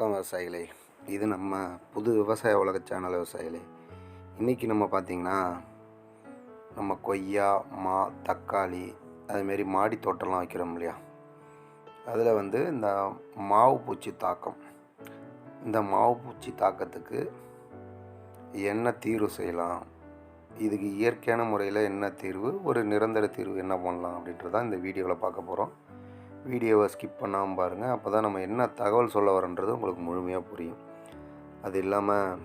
வணக்கம் விவசாயிகளே. இது நம்ம புது விவசாய உலக சேனல் விவசாயிகளே. இன்றைக்கி நம்ம பார்த்திங்கன்னா நம்ம கொய்யா மா தக்காளி அதுமாரி மாடி தோட்டம்லாம் வைக்கிறோம் இல்லையா? அதில் வந்து இந்த மாவு பூச்சி தாக்கம். இந்த மாவு பூச்சி தாக்கத்துக்கு என்ன தீர்வு செய்யலாம்? இதுக்கு இயற்கையான முறையில் என்ன தீர்வு? ஒரு நிரந்தர தீர்வு என்ன பண்ணலாம் அப்படின்றதான் இந்த வீடியோவில் பார்க்க போகிறோம். வீடியோவை ஸ்கிப் பண்ணாமல் பாருங்கள் அப்போ தான் நம்ம என்ன தகவல் சொல்ல வரோன்றது உங்களுக்கு முழுமையாக புரியும். அது இல்லாமல்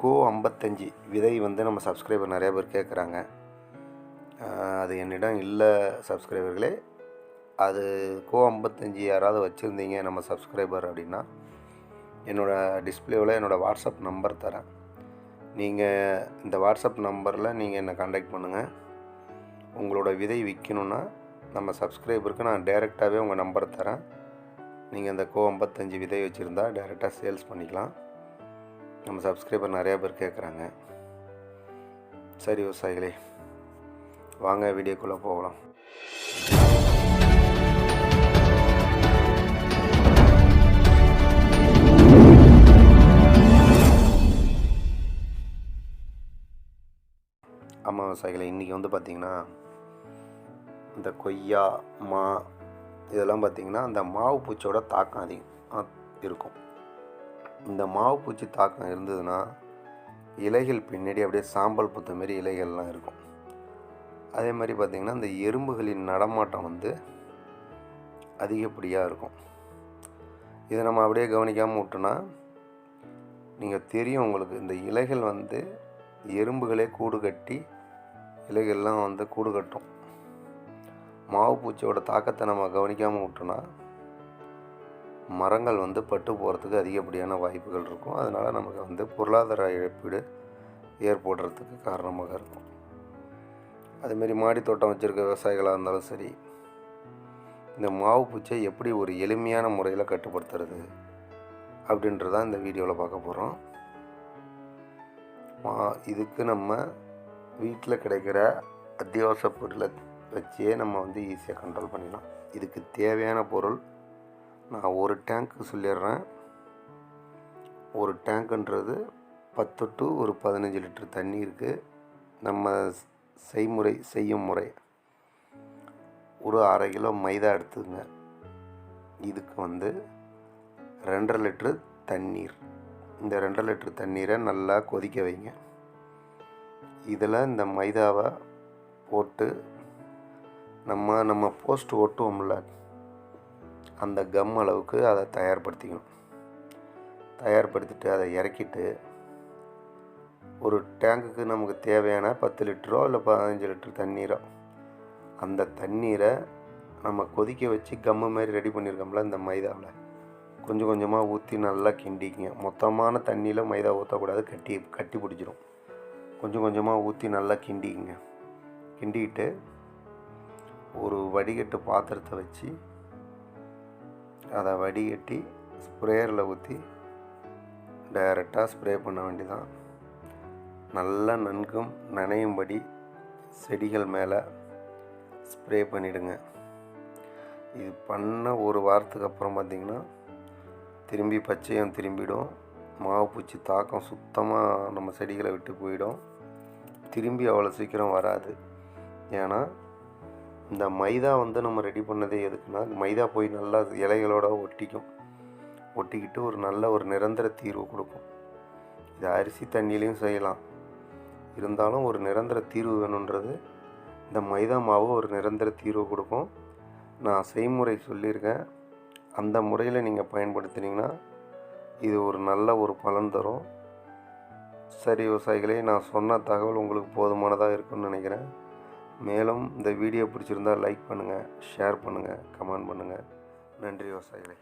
கோ ஐம்பத்தஞ்சு விதை வந்து நம்ம சப்ஸ்கிரைபர் நிறையா பேர் கேட்குறாங்க அது என்னிடம் இல்லை சப்ஸ்கிரைபர்களே அது கோ ஐம்பத்தஞ்சு யாராவது வச்சுருந்தீங்க நம்ம சப்ஸ்கிரைபர் அப்படின்னா என்னோடய டிஸ்பிளேவில் என்னோடய வாட்ஸ்அப் நம்பர் தரேன். நீங்கள் இந்த வாட்ஸ்அப் நம்பரில் நீங்கள் என்னை காண்டாக்ட் பண்ணுங்கள் உங்களோட விதை விற்கணுன்னா நம்ம சப்ஸ்கிரைபருக்கு நான் டைரெக்டாகவே உங்கள் நம்பர் தரேன். நீங்கள் இந்த கோ ஐம்பத்தஞ்சு விதை வச்சுருந்தா டைரெக்டாக சேல்ஸ் பண்ணிக்கலாம். நம்ம சப்ஸ்கிரைபர் நிறையா பேர் கேட்குறாங்க சரி விவசாயிகளே வாங்க வீடியோக்குள்ளே போகலாம். ஆமாம் விவசாயிகளை இன்றைக்கி வந்து பார்த்திங்கன்னா இந்த கொய்யா மா இதெல்லாம் பார்த்திங்கன்னா அந்த மாவு பூச்சியோட தாக்கம் அதிகம் இருக்கும். இந்த மாவு பூச்சி தாக்கம் இருந்ததுன்னா இலைகள் பின்னாடி அப்படியே சாம்பல் புத்த மாரி இலைகள்லாம் இருக்கும். அதே மாதிரி பார்த்திங்கன்னா இந்த எறும்புகளின் நடமாட்டம் வந்து அதிகப்படியாக இருக்கும். இதை நம்ம அப்படியே கவனிக்காமல் விட்டோன்னா நீங்கள் தெரியும் உங்களுக்கு இந்த இலைகள் வந்து எறும்புகளே கூடு கட்டி இலைகள்லாம் வந்து கூடு கட்டும். மாவு பூச்சியோட தாக்கத்தை நம்ம கவனிக்காமல் விட்டோன்னா மரங்கள் வந்து பட்டு போகிறதுக்கு அதிகப்படியான வாய்ப்புகள் இருக்கும். அதனால் நமக்கு வந்து பொருளாதார இழப்பீடு ஏற்படுறதுக்கு காரணமாக இருக்கும். அதுமாரி மாடி தோட்டம் வச்சுருக்க விவசாயிகளாக இருந்தாலும் சரி இந்த மாவு பூச்சியை எப்படி ஒரு எளிமையான முறையில் கட்டுப்படுத்துறது அப்படின்றதான் இந்த வீடியோவில் பார்க்க போகிறோம் மா இதுக்கு நம்ம வீட்டில் கிடைக்கிற அத்தியாவசிய பொருளை வச்சே நம்ம வந்து ஈஸியாக கண்ட்ரோல் பண்ணிடலாம். இதுக்கு தேவையான பொருள் நான் ஒரு டேங்க்கு சொல்லிடுறேன். ஒரு டேங்க்குன்றது பத்து டு ஒரு பதினஞ்சு லிட்டர் தண்ணி இருக்குது நம்ம செய்முறை செய்யும் முறை. ஒரு அரை கிலோ மைதா எடுத்துங்க. இதுக்கு வந்து ரெண்டரை லிட்ரு தண்ணீர். இந்த ரெண்டரை லிட்ரு தண்ணீரை நல்லா கொதிக்க வைங்க. இதில் இந்த மைதாவை போட்டு நம்ம நம்ம போஸ்ட் ஒட்டுவோம்ல அந்த கம் அளவுக்கு அதை தயார்படுத்திக்கணும். தயார்படுத்திட்டு அதை இறக்கிட்டு ஒரு டேங்குக்கு நமக்கு தேவையான பத்து லிட்டரோ இல்லை பதினஞ்சு லிட்டர் தண்ணீரோ அந்த தண்ணீரை நம்ம கொதிக்க வச்சு கம்மு மாதிரி ரெடி பண்ணியிருக்கோம்ல இந்த மைதாவில். கொஞ்சம் கொஞ்சமாக ஊற்றி நல்லா கிண்டிக்கிங்க. மொத்தமான தண்ணியில் மைதா ஊற்றக்கூடாது கட்டி கட்டி பிடிச்சிரும். கொஞ்சம் கொஞ்சமாக ஊற்றி நல்லா கிண்டிக்கிங்க. கிண்டிக்கிட்டு ஒரு வடிகட்டு பாத்திரத்தை வச்சு அதை வடிகட்டி ஸ்ப்ரேயரில் ஊற்றி டைரெக்டாக ஸ்ப்ரே பண்ண வேண்டிதான் நல்லா நன்கும் நனையும்படி செடிகள் மேலே ஸ்ப்ரே பண்ணிவிடுங்க இது பண்ண ஒரு வாரத்துக்கு அப்புறம் பார்த்திங்கன்னா திரும்பி பச்சையம் திரும்பிடும். மாவு பூச்சி தாக்கம் சுத்தமாக நம்ம செடிகளை விட்டு போயிடும். திரும்பி அவ்வளோ சீக்கிரம் வராது. ஏன்னா இந்த மைதா வந்து நம்ம ரெடி பண்ணதே எதுக்குன்னா மைதா போய் நல்லா இலைகளோட ஒட்டிக்கும். ஒட்டிக்கிட்டு ஒரு நல்ல ஒரு நிரந்தர தீர்வு கொடுக்கும். இது அரிசி தண்ணியிலையும் செய்யலாம். இருந்தாலும் ஒரு நிரந்தர தீர்வு வேணுன்றது இந்த மைதா மாவு ஒரு நிரந்தர தீர்வு கொடுக்கும். நான் செய்முறை சொல்லியிருக்கேன். அந்த முறையில் நீங்கள் பயன்படுத்தினீங்கன்னா இது ஒரு நல்ல ஒரு பலன் தரும். சரி விவசாயிகளே நான் சொன்ன தகவல் உங்களுக்கு போதுமானதாக இருக்குன்னு நினைக்கிறேன். மேலும் இந்த வீடியோ பிடிச்சிருந்தால் லைக் பண்ணுங்கள் ஷேர் பண்ணுங்கள் கமெண்ட் பண்ணுங்கள் நன்றி விவசாயிகளே.